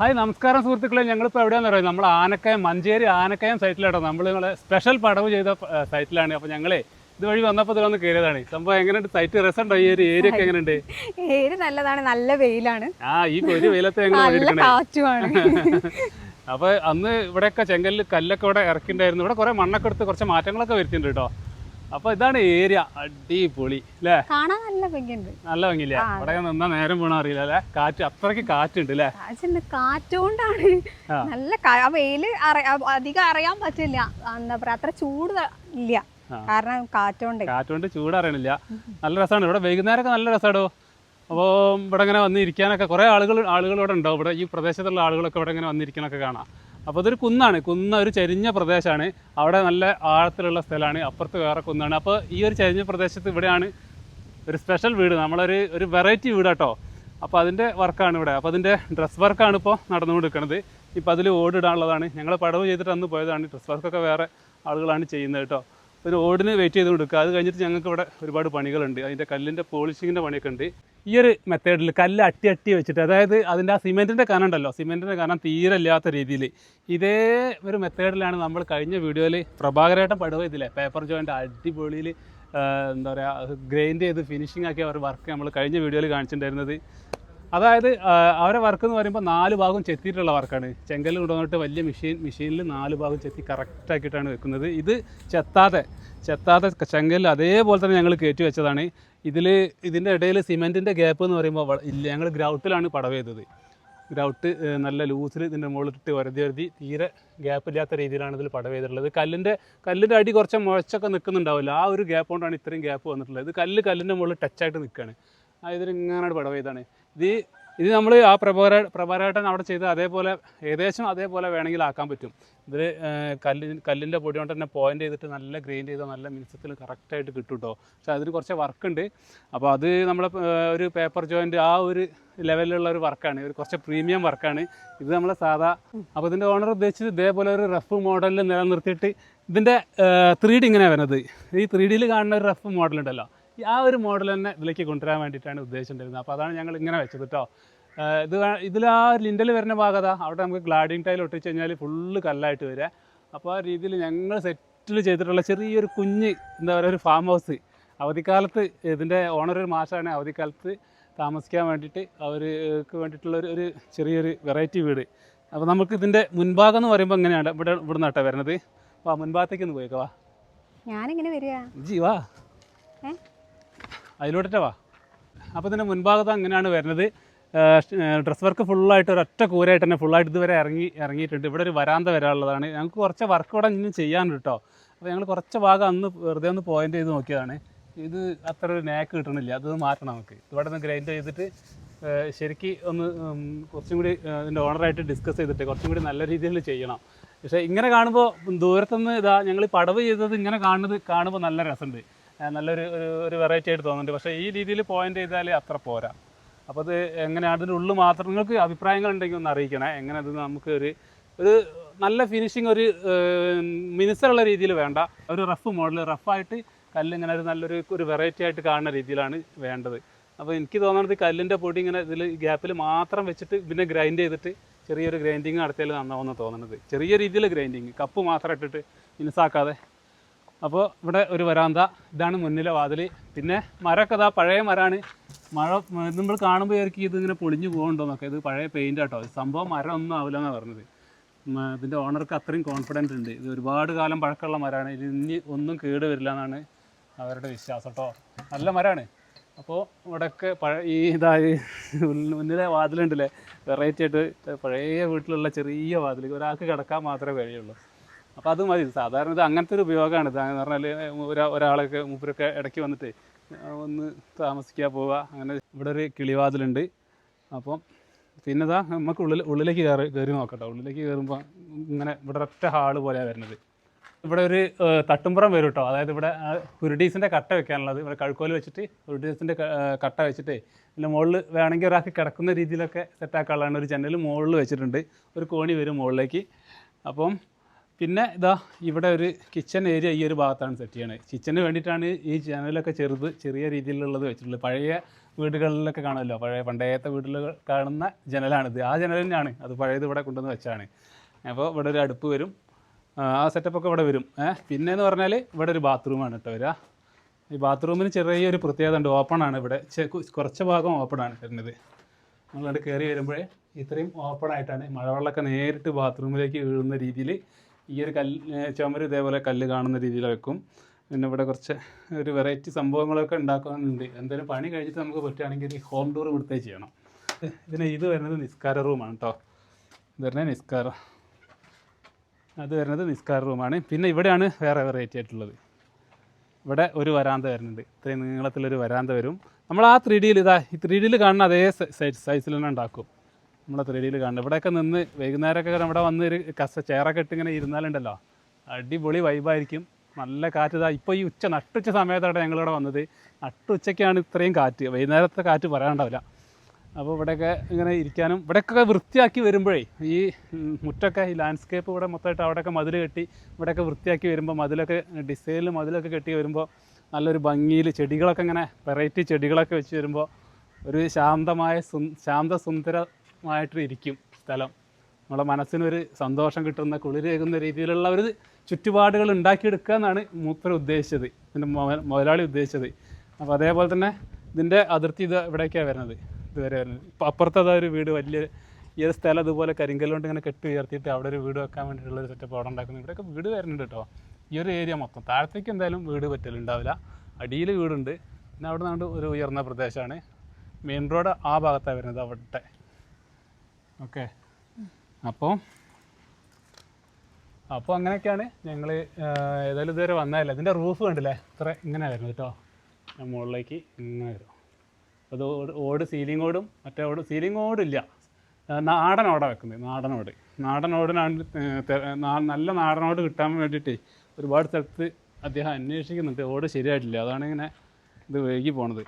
Hi നമസ്കാരം സുഹൃത്തുക്കളെ. ഞങ്ങളിപ്പോൾ എവിടെയാണെന്ന് പറയുന്നത് നമ്മൾ ആനക്കയം മഞ്ചേരി ആനക്കയം സൈറ്റിലാട്ടോ. നമ്മൾ നിങ്ങളെ സ്പെഷ്യൽ പടവ് ചെയ്ത സൈറ്റിലാണ്. അപ്പോൾ ഞങ്ങളെ ഇതുവഴി വന്നപ്പോൾ ഇതിലൊന്ന് കയറിയതാണ്. സംഭവം എങ്ങനെയുണ്ട്? സൈറ്റ് രസമുണ്ടോ? ഈ ഒരു ഏരിയ ഒക്കെ എങ്ങനെയുണ്ട്? ഏരിയ നല്ലതാണ്. നല്ല വെയിലാണ്. ആ ഈ ഒരു വെയിലത്തെ ഞങ്ങൾ കാറ്റുമാണ്. അപ്പോൾ അന്ന് ഇവിടെയൊക്കെ ചെങ്കല്ല് കല്ലൊക്കെ ഇവിടെ ഇറക്കിണ്ടായിരുന്നു. ഇവിടെ കുറേ മണ്ണൊക്കെ എടുത്ത് കുറച്ച് മാറ്റങ്ങളൊക്കെ വരുത്തിയിട്ടുണ്ട് കേട്ടോ. അപ്പോൾ ഇതാണ് ഏരിയ. അടിപൊളി അല്ലേ കാണാൻ നല്ല ഭംഗിയുണ്ട്. നല്ല ഭംഗിയില്ലേ? ഇവിടെ നിന്നാ നേരം പോണ അറിയില്ല അല്ലേ കാറ്റ് അത്രയ്ക്ക് കാറ്റുണ്ട് അല്ലേ കാറ്റുണ്ട്. കാറ്റുകൊണ്ടാണ് നല്ല ആ വെയിൽ അധികം അറിയാൻ പറ്റില്ല. എന്താ പറയാ അത്ര ചൂട് ഇല്ല. കാരണം കാറ്റുകൊണ്ട് കാറ്റുകൊണ്ട് ചൂട് അറിയണില്ല. നല്ല രസമാണ് ഇവിടെ വൈകുന്നേരമൊക്കെ നല്ല രസമാടോ അപ്പോൾ ഇവിടെ ഇങ്ങനെ വന്നിരിക്കാനൊക്കെ കുറേ ആളുകൾ ആളുകൾ ഇവിടെ ഉണ്ടാവും ഇവിടെ ഈ പ്രദേശത്തുള്ള ആളുകളൊക്കെ ഇവിടെ ഇങ്ങനെ വന്നിരിക്കാനൊക്കെ കാണാം. അപ്പോൾ അതൊരു കുന്നാണ്. കുന്ന ഒരു ചെരിഞ്ഞ പ്രദേശമാണ് അവിടെ നല്ല ആഴത്തിലുള്ള സ്ഥലമാണ്. അപ്പുറത്ത് വേറെ കുന്നാണ്. അപ്പോൾ ഈ ഒരു ചരിഞ്ഞ പ്രദേശത്ത് ഇവിടെയാണ് ഒരു സ്പെഷ്യൽ വീട്. നമ്മളൊരു ഒരു വെറൈറ്റി വീടാട്ടോ. അപ്പോൾ അതിന്റെ വർക്കാണ് ഇവിടെ. അപ്പോൾ അതിന്റെ ഡ്രസ് വർക്കാണ് ഇപ്പോൾ നടന്നുകൊണ്ടിരിക്കുന്നത്. ഇപ്പോൾ അതിൽ ഓടിടാനുള്ളതാണ്. ഞങ്ങൾ പടവ് ചെയ്തിട്ട് അന്ന് പോയതാണ്. ഡ്രസ് വർക്കൊക്കെ വേറെ ആളുകളാണ് ചെയ്യുന്നത് കേട്ടോ. ഒരു ഓടിന് വെയിറ്റ് ചെയ്ത് കൊടുക്കുക. അത് കഴിഞ്ഞിട്ട് ഞങ്ങൾക്ക് ഇവിടെ ഒരുപാട് പണികളുണ്ട്. അതിന്റെ കല്ലിന്റെ പോളിഷിങ്ങിന്റെ പണിയൊക്കെ ഉണ്ട്. ഈ ഒരു മെത്തേഡിൽ കല്ല് അട്ടി അട്ടി വെച്ചിട്ട് അതായത് അതിന്റെ ആ സിമെന്റിന്റെ കനം ഉണ്ടല്ലോ സിമെന്റിന്റെ കനം തീരെ ഇല്ലാത്ത രീതിയിൽ. ഇതേ ഒരു മെത്തേഡിലാണ് നമ്മൾ കഴിഞ്ഞ വീഡിയോയിൽ പ്രഭാകരേട്ടൻ പടവ് പേപ്പർ ജോയിന്റ് അടിപൊളിയിൽ എന്താ പറയുക ഗ്രൈൻഡ് ചെയ്ത് ഫിനിഷിംഗ് ആക്കിയ ഒരു വർക്ക് നമ്മൾ കഴിഞ്ഞ വീഡിയോയിൽ കാണിച്ചിട്ടുണ്ടായിരുന്നത്. അതായത് അവരെ വർക്ക് എന്ന് പറയുമ്പോൾ നാല് ഭാഗം ചെത്തിയിട്ടുള്ള വർക്കാണ് ചെങ്കൽ കൊണ്ടുവന്നിട്ട് വലിയ മെഷീൻ മെഷീനിൽ നാല് ഭാഗം ചെത്തി കറക്റ്റ് ആക്കിയിട്ടാണ് വെക്കുന്നത്. ഇത് ചെത്താതെ ചെത്താതെ ചെങ്കൽ അതേപോലെ തന്നെ ഞങ്ങൾ കയറ്റി വെച്ചതാണ്. ഇതിൽ ഇതിന്റെ ഇടയിൽ സിമെന്റിന്റെ ഗ്യാപ്പ് എന്ന് പറയുമ്പോൾ ഇല്ല ഞങ്ങൾ ഗ്രൗട്ടിലാണ് പടവ് ചെയ്തത്. ഗ്രൗട്ട് നല്ല ലൂസിൽ ഇതിന്റെ മുകളിലിട്ട് വരതി വരതി തീരെ ഗ്യാപ്പ് ഇല്ലാത്ത രീതിയിലാണ് ഇതിൽ പടവ് ചെയ്തിട്ടുള്ളത്. കല്ലിന്റെ കല്ലിന്റെ അടി കുറച്ച് മുഴച്ചൊക്കെ നിൽക്കുന്നുണ്ടാവില്ല ആ ഒരു ഗ്യാപ്പ് കൊണ്ടാണ് ഇത്രയും ഗ്യാപ്പ് വന്നിട്ടുള്ളത്. ഇത് കല്ല് കല്ലിന്റെ മുകളിൽ ടച്ചായിട്ട് നിൽക്കുകയാണ് ഇങ്ങനെയാണ് പടവ് ചെയ്താണ് ഇത് ഇത് നമ്മൾ ആ പ്രഭാര പ്രഭാരേട്ടൻ അവിടെ ചെയ്ത് അതേപോലെ ഏകദേശം അതേപോലെ വേണമെങ്കിൽ ആക്കാൻ പറ്റും. ഇതിൽ കല്ല് കല്ലിന്റെ പൊടി കൊണ്ട് തന്നെ പോയിന്റ് ചെയ്തിട്ട് നല്ല ഗ്രൈൻഡ് ചെയ്താൽ നല്ല മിനിസത്തിൽ കറക്റ്റായിട്ട് കിട്ടും കേട്ടോ പക്ഷെ അതിന് കുറച്ച് വർക്കുണ്ട് അപ്പോൾ അത് നമ്മളെ ഒരു പേപ്പർ ജോയിന്റ് ആ ഒരു ലെവലിലുള്ള ഒരു വർക്കാണ് ഒരു കുറച്ച് പ്രീമിയം വർക്കാണ് ഇത് നമ്മളെ സാധാ അപ്പോൾ ഇതിന്റെ ഓണർ ഉദ്ദേശിച്ചത് ഇതേപോലെ ഒരു റഫ് മോഡലിൽ നിലനിർത്തിയിട്ട് ഇതിന്റെ ത്രീ ഡി ഇങ്ങനെ വരുന്നത്. ഈ ത്രീ ഡിയിൽ കാണുന്ന ഒരു റഫ് ഈ ആ ഒരു മോഡൽ തന്നെ ഇതിലേക്ക് കൊണ്ടുവരാൻ വേണ്ടിയിട്ടാണ് ഉദ്ദേശിച്ചിട്ടുണ്ടായിരുന്നത്. അപ്പോൾ അതാണ് ഞങ്ങൾ ഇങ്ങനെ വെച്ചത് കേട്ടോ ഇത് ഇതിൽ ആ ലിൻഡൽ വരുന്ന ഭാഗത അവിടെ നമുക്ക് ഗ്ലാഡിങ് ടൈൽ ഒട്ടിച്ച് കഴിഞ്ഞാൽ ഫുള്ള് കല്ലായിട്ട് വരിക അപ്പോൾ ആ രീതിയിൽ ഞങ്ങൾ സെറ്റിൽ ചെയ്തിട്ടുള്ള ചെറിയൊരു കുഞ്ഞ് എന്താ പറയുക ഒരു ഫാം ഹൗസ് അവധിക്കാലത്ത് ഇതിന്റെ ഓണർ ഒരു മാഷാണ് അവധിക്കാലത്ത് താമസിക്കാൻ വേണ്ടിയിട്ട് അവർക്ക് വേണ്ടിയിട്ടുള്ള ഒരു ഒരു ചെറിയൊരു വെറൈറ്റി വീട്. അപ്പോൾ നമുക്ക് ഇതിന്റെ മുൻഭാഗം എന്ന് പറയുമ്പോൾ എങ്ങനെയാണ് ഇവിടെ ഇവിടെ നിന്നാട്ടോ വരുന്നത് വാ മുൻഭാഗത്തേക്ക് ഒന്ന് പോയേക്കാം വാ. ഞാനെങ്ങനെ വരിക. ജി വാ. ഏ? വാ. അപ്പോൾ തന്നെ മുൻഭാഗത്ത് അങ്ങനെയാണ് വരുന്നത്. ഡ്രസ് വർക്ക് ഫുള്ളായിട്ട് ഒരൊറ്റ കൂരായിട്ട് തന്നെ ഫുള്ളായിട്ട് ഇതുവരെ ഇറങ്ങി ഇറങ്ങിയിട്ടുണ്ട്. ഇവിടെ ഒരു വരാന്ത വരാനുള്ളതാണ്. ഞങ്ങൾക്ക് കുറച്ച് വർക്ക് ഇവിടെ ഇനിയും ചെയ്യാനുണ്ട് കേട്ടോ അപ്പോൾ ഞങ്ങൾ കുറച്ച് ഭാഗം അന്ന് വെറുതെ ഒന്ന് പോയിന്റ് ചെയ്ത് നോക്കിയതാണ്. ഇത് അത്ര ഒരു നേക്ക് കിട്ടണില്ല. അത് മാറ്റണം നമുക്ക്. ഇവിടെ നിന്ന് ഗ്രൈൻഡ് ചെയ്തിട്ട് ശരിക്ക് ഒന്ന് കുറച്ചും കൂടി ഇതിന്റെ ഓണറായിട്ട് ഡിസ്കസ് ചെയ്തിട്ട് കുറച്ചും കൂടി നല്ല രീതിയിൽ ചെയ്യണം. പക്ഷേ ഇങ്ങനെ കാണുമ്പോൾ ദൂരത്തുനിന്ന് ഇതാ ഞങ്ങൾ പടവ് ചെയ്തത് ഇങ്ങനെ കാണുന്നത് കാണുമ്പോൾ നല്ല രസമുണ്ട്. നല്ലൊരു ഒരു ഒരു വെറൈറ്റി ആയിട്ട് തോന്നുന്നുണ്ട്. പക്ഷേ ഈ രീതിയിൽ പോയിന്റ് ചെയ്താൽ അത്ര പോരാ. അപ്പോൾ അത് എങ്ങനെയാണ് അതിന്റെ ഉള്ളിൽ മാത്രം നിങ്ങൾക്ക് അഭിപ്രായങ്ങൾ ഉണ്ടെങ്കിൽ ഒന്ന് അറിയിക്കണേ. എങ്ങനെ അത് നമുക്ക് ഒരു ഒരു നല്ല ഫിനിഷിങ് ഒരു ഏഹ്, മിനുസമുള്ള രീതിയിൽ വേണ്ട. ഒരു റഫ് മോഡൽ റഫായിട്ട് കല്ല് ഇങ്ങനെ ഒരു നല്ലൊരു ഒരു വെറൈറ്റി ആയിട്ട് കാണുന്ന രീതിയിലാണ് വേണ്ടത്. അപ്പോൾ എനിക്ക് തോന്നുന്നത് കല്ലിന്റെ പൊടി ഇങ്ങനെ ഇതിൽ ഗ്യാപ്പിൽ മാത്രം വെച്ചിട്ട് പിന്നെ ഗ്രൈൻഡ് ചെയ്തിട്ട് ചെറിയൊരു ഗ്രൈൻഡിങ് നടത്തിയാൽ നന്നാവുമെന്ന് തോന്നുന്നത് ചെറിയ രീതിയിൽ ഗ്രൈൻഡിങ് കപ്പ് മാത്രം ഇട്ടിട്ട് മിനുസാക്കാതെ അപ്പോൾ ഇവിടെ ഒരു വരാന്ത ഇതാണ് മുന്നിലെ വാതിൽ പിന്നെ മരമൊക്കെ ഇതാ പഴയ മരമാണ് മഴ നമ്മൾ കാണുമ്പോൾ വിചാരിക്കും ഇതിങ്ങനെ പൊളിഞ്ഞു പോകുന്നുണ്ടോന്നൊക്കെ ഇത് പഴയ പെയിന്റ് ആട്ടോ. സംഭവം മരം ഒന്നും ആവില്ല എന്നാണ് പറഞ്ഞത്. ഇതിന്റെ ഓണർക്ക് അത്രയും കോൺഫിഡന്റ് ഉണ്ട്. ഇത് ഒരുപാട് കാലം പഴക്കമുള്ള മരമാണ് ഇത് ഇനി ഒന്നും കേട് വരില്ല എന്നാണ് അവരുടെ വിശ്വാസം കേട്ടോ നല്ല മരമാണ് അപ്പോൾ ഇവിടെയൊക്കെ പഴയ ഈ ഇതായി മുന്നിലെ വാതിലുണ്ടല്ലേ? വെറൈറ്റി ആയിട്ട് പഴയ വീട്ടിലുള്ള ചെറിയ വാതിൽ ഒരാൾക്ക് കിടക്കാൻ മാത്രമേ കഴിയുള്ളൂ. അപ്പോൾ അത് മതി. സാധാരണ ഇത് അങ്ങനത്തെ ഒരു ഉപയോഗമാണ്. ഇത് എന്ന് പറഞ്ഞാൽ ഒരാ ഒരാളൊക്കെ മൂപ്പരൊക്കെ ഇടയ്ക്ക് വന്നിട്ട് ഒന്ന് താമസിക്കാൻ പോവുക. അങ്ങനെ ഇവിടെ ഒരു കിളിവാതിലുണ്ട്. അപ്പം പിന്നെ ഇതാ നമുക്ക് ഉള്ളിൽ ഉള്ളിലേക്ക് കയറി കയറി നോക്കട്ടോ. ഉള്ളിലേക്ക് കയറുമ്പോൾ ഇങ്ങനെ ഇവിടെ ഒറ്റ ഹാൾ പോലെയാണ് വരുന്നത്. ഇവിടെ ഒരു തട്ടുംപുറം വരും കേട്ടോ അതായത് ഇവിടെ കുരുഡീസിന്റെ കട്ട വെക്കാനുള്ളത്. ഇവിടെ കഴുക്കോൽ വെച്ചിട്ട് കുരുടീസിന്റെ കട്ട വെച്ചിട്ട് പിന്നെ മുകളിൽ വേണമെങ്കിൽ ഒരാൾക്ക് കിടക്കുന്ന രീതിയിലൊക്കെ സെറ്റാക്കാനുള്ളതാണ്. ഒരു ജനൽ മുകളിൽ വെച്ചിട്ടുണ്ട്. ഒരു കോണി വരും മുകളിലേക്ക് അപ്പം പിന്നെ ഇതാ ഇവിടെ ഒരു കിച്ചൺ ഏരിയ ഈ ഒരു ഭാഗത്താണ് സെറ്റ് ചെയ്യണത് കിച്ചന് വേണ്ടിയിട്ടാണ് ഈ ജനലൊക്കെ ചെറുത് ചെറിയ രീതിയിലുള്ളത് വെച്ചിട്ടുള്ളത്. പഴയ വീടുകളിലൊക്കെ കാണുമല്ലോ? പഴയ പണ്ടേത്തെ വീടുകൾ കാണുന്ന ജനലാണിത് ആ ജനൽ തന്നെയാണ്. അത് പഴയത് ഇവിടെ കൊണ്ടുവന്ന് വെച്ചാണ് അപ്പോൾ ഇവിടെ ഒരു അടുപ്പ് വരും. ആ, സെറ്റപ്പൊക്കെ ഇവിടെ വരും. പിന്നെ എന്ന് പറഞ്ഞാൽ ഇവിടെ ഒരു ബാത്റൂമാണ് കേട്ടോ വരിക. ഈ ബാത്റൂമിന് ചെറിയൊരു പ്രത്യേകത ഉണ്ട്. ഓപ്പൺ ആണ് ഇവിടെ. കുറച്ച് ഭാഗം ഓപ്പൺ ആണ് വരുന്നത്. നമ്മളവിടെ കയറി വരുമ്പോഴേ ഇത്രയും ഓപ്പൺ ആയിട്ടാണ്. മഴവെള്ളമൊക്കെ നേരിട്ട് ബാത്റൂമിലേക്ക് വീഴുന്ന രീതിയിൽ ഈ ഒരു കല്ല് ചുമര് ഇതേപോലെ കല്ല് കാണുന്ന രീതിയിൽ വെക്കും. പിന്നെ ഇവിടെ കുറച്ച് ഒരു വെറൈറ്റി സംഭവങ്ങളൊക്കെ ഉണ്ടാക്കാനുണ്ട്. എന്തായാലും പണി കഴിഞ്ഞിട്ട് നമുക്ക് പറ്റുകയാണെങ്കിൽ ഹോം ടൂർ കൊടുത്തേ ചെയ്യണം. ഇതിന് ഇത് വരുന്നത് നിസ്കാര റൂമാണ് കേട്ടോ ഇത് വരുന്നത് നിസ്കാരം അത് വരുന്നത് നിസ്കാര റൂമാണ് പിന്നെ ഇവിടെയാണ് വേറെ വെറൈറ്റി ആയിട്ടുള്ളത്. ഇവിടെ ഒരു വരാന്ത വരുന്നുണ്ട്. ഇത്രയും നീളത്തിലൊരു വരാന്ത വരും. നമ്മൾ ആ ത്രീ ഡിയിൽ ഇതാ ഈ ത്രീ ഡിയിൽ കാണുന്ന അതേ സൈസിൽ തന്നെ ഉണ്ടാക്കും. നമ്മളെ ത്രീ ഡിയിൽ കാണുന്നത്. ഇവിടെയൊക്കെ നിന്ന് വൈകുന്നേരമൊക്കെ ഇവിടെ വന്ന് ഒരു കസ ചെയറൊക്കെ ഇട്ട് ഇങ്ങനെ ഇരുന്നാലുണ്ടല്ലോ. അടിപൊളി വൈബായിരിക്കും നല്ല കാറ്റ്. ഇതാ ഇപ്പോൾ ഈ ഉച്ച നട്ടുച്ച സമയത്താണ് ഞങ്ങളിവിടെ വന്നത്. നട്ടുച്ചയ്ക്കാണ് ഇത്രയും കാറ്റ്. വൈകുന്നേരത്തെ കാറ്റ് പറയാനുണ്ടാവില്ല. അപ്പോൾ ഇവിടെയൊക്കെ ഇങ്ങനെ ഇരിക്കാനും ഇവിടെയൊക്കെ വൃത്തിയാക്കി വരുമ്പോഴേ ഈ മുറ്റൊക്കെ ഈ ലാൻഡ്സ്കേപ്പ് ഇവിടെ മൊത്തമായിട്ട് അവിടെയൊക്കെ മതിൽ കെട്ടി ഇവിടെയൊക്കെ വൃത്തിയാക്കി വരുമ്പോൾ മതിലൊക്കെ ഡിസൈനിൽ മതിലൊക്കെ കെട്ടി വരുമ്പോൾ നല്ലൊരു ഭംഗിയിൽ ചെടികളൊക്കെ ഇങ്ങനെ വെറൈറ്റി ചെടികളൊക്കെ വെച്ച് വരുമ്പോൾ ഒരു ശാന്തമായ ശാന്ത സുന്ദരമായിട്ട് ഇരിക്കും സ്ഥലം. നമ്മളെ മനസ്സിനൊരു സന്തോഷം കിട്ടുന്ന കുളിരേകുന്ന രീതിയിലുള്ള ഒരു ചുറ്റുപാടുകൾ ഉണ്ടാക്കിയെടുക്കുക എന്നാണ് മൂപ്പർ ഉദ്ദേശിച്ചത്. ഇതിന്റെ മുതലാളി ഉദ്ദേശിച്ചത്. അപ്പോൾ അതേപോലെ തന്നെ ഇതിന്റെ അതിർത്തി ഇത് ഇവിടേക്കാണ് വരുന്നത്. ഇതുവരെ വരുന്നത്. ഇപ്പോൾ അപ്പുറത്ത് അതാ ഒരു വീട് വലിയ ഈ ഒരു സ്ഥലം അതുപോലെ കരിങ്കല്ലുകൊണ്ട് ഇങ്ങനെ കെട്ടി ഉയർത്തിയിട്ട് അവിടെ ഒരു വീട് വെക്കാൻ വേണ്ടിയിട്ടുള്ള ഒരു സെറ്റപ്പ് അവിടെ ഉണ്ടാക്കുന്നത് ഇവിടെയൊക്കെ വീട് വരുന്നുണ്ട് കേട്ടോ. ഈ ഒരു ഏരിയ മൊത്തം. താഴത്തേക്ക് എന്തായാലും വീട് പറ്റലുണ്ടാവില്ല. അടിയിൽ വീടുണ്ട്. പിന്നെ അവിടെ നിന്നാണ്ട് ഒരു ഉയർന്ന പ്രദേശമാണ്. മെയിൻ റോഡ് ആ ഭാഗത്താണ് വരുന്നത് അവിടെ ഓക്കെ. അപ്പോൾ അപ്പോൾ അങ്ങനെയൊക്കെയാണ് ഞങ്ങൾ ഏതായാലും ഇതുവരെ വന്നതല്ല? ഇതിന്റെ റൂഫ് കണ്ടില്ലേ? ഇത്ര ഇങ്ങനെ വരുന്നത് കേട്ടോ. ഞാൻ മുകളിലേക്ക് ഇങ്ങനെ വരും. അത് ഓട് ഓട് സീലിംഗ് ഓടും മറ്റേ ഓട് സീലിംഗ് ഓടില്ല നാടൻ ഓടാണ് വെക്കുന്നത് നാടൻ ഓട്. നാടൻ ഓടിനാണ് നല്ല നാടൻ ഓട് കിട്ടാൻ വേണ്ടിയിട്ട് ഒരുപാട് സ്ഥലത്ത് അദ്ദേഹം അന്വേഷിക്കുന്നുണ്ട്. ഓട് ശരിയായിട്ടില്ല. അതാണ് ഇങ്ങനെ ഇത് വൈകി പോണത്.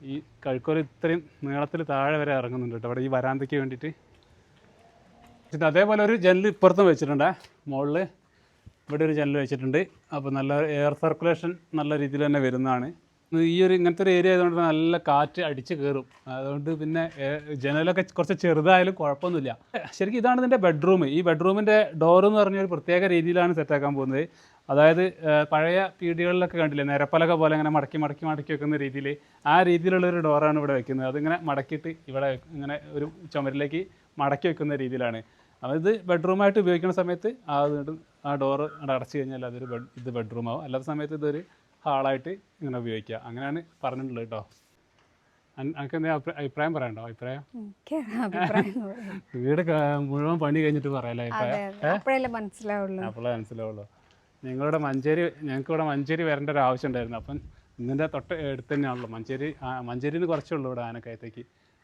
ഈ കഴുക്കോൽ ഇത്രയും നീളത്തിൽ താഴെ വരെ ഇറങ്ങുന്നുണ്ട് കേട്ടോ. അവിടെ ഈ വരാന്തയ്ക്ക് വേണ്ടിയിട്ട്. ഇത് അതേപോലെ ഒരു ജനൽ ഇപ്പുറത്തും വെച്ചിട്ടുണ്ട്. മുകളിൽ ഇവിടെ ഒരു ജനൽ വെച്ചിട്ടുണ്ട്. അപ്പോൾ നല്ല എയർ സർക്കുലേഷൻ നല്ല രീതിയിൽ തന്നെ വരുന്നതാണ്. ഈ ഒരു ഇങ്ങനത്തെ ഒരു ഏരിയ ആയതുകൊണ്ട് നല്ല കാറ്റ് അടിച്ച് കയറും അതുകൊണ്ട് പിന്നെ ജനലൊക്കെ കുറച്ച് ചെറുതായാലും കുഴപ്പമൊന്നുമില്ല. ശരിക്കും ഇതാണ് ഇതിന്റെ ബെഡ്റൂം ഈ ബെഡ്റൂമിന്റെ ഡോർ എന്ന് പറഞ്ഞ ഒരു പ്രത്യേക രീതിയിലാണ് സെറ്റാക്കാൻ പോകുന്നത്. അതായത് പഴയ പീടികളിലൊക്കെ കണ്ടില്ലേ നിരപ്പലക പോലെ ഇങ്ങനെ മടക്കി മടക്കി മടക്കി വെക്കുന്ന രീതിയിൽ. ആ രീതിയിലുള്ള ഒരു ഡോറാണ് ഇവിടെ വെക്കുന്നത്. അതിങ്ങനെ മടക്കിയിട്ട് ഇവിടെ ഇങ്ങനെ ഒരു ചുമരിലേക്ക് മടക്കി വെക്കുന്ന രീതിയിലാണ്. അതായത് ഇത് ബെഡ്റൂമായിട്ട് ഉപയോഗിക്കുന്ന സമയത്ത് ആ വീണ്ടും ആ ഡോറ് അടച്ചു കഴിഞ്ഞാൽ അതൊരു ബെഡ് ഇത് ബെഡ്റൂം ആവും അല്ലാത്ത സമയത്ത് ഇതൊരു ഹാളായിട്ട് ഇങ്ങനെ ഉപയോഗിക്കുക. അങ്ങനെയാണ് പറഞ്ഞിട്ടുള്ളത് കേട്ടോ. എനിക്ക് എന്തെങ്കിലും അഭിപ്രായം പറയണ്ടോ അഭിപ്രായം. വീട് മുഴുവൻ പണി കഴിഞ്ഞിട്ട് പറയാലോ അഭിപ്രായം? അപ്പോഴേ മനസ്സിലാവുള്ളൂ. ഞങ്ങളുടെ മഞ്ചേരി ഞങ്ങൾക്ക് ഇവിടെ മഞ്ചേരി വരേണ്ട ഒരു ആവശ്യം ഉണ്ടായിരുന്നു. അപ്പം ഇതിന്റെ തൊട്ട് അടുത്ത് തന്നെയാണല്ലോ. മഞ്ചേരി മഞ്ചേരിന്ന് കുറച്ചേ ഉള്ളൂ ഇവിടെ ആനക്കയത്തേക്ക്.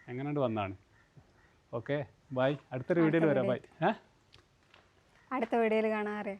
എങ്ങനെയുണ്ട് വന്നാണ് ഓക്കെ ബൈ. അടുത്തൊരു വീഡിയോയിൽ വരാം. ബൈ. ഏ? അടുത്ത വീഡിയോയിൽ കാണാറ്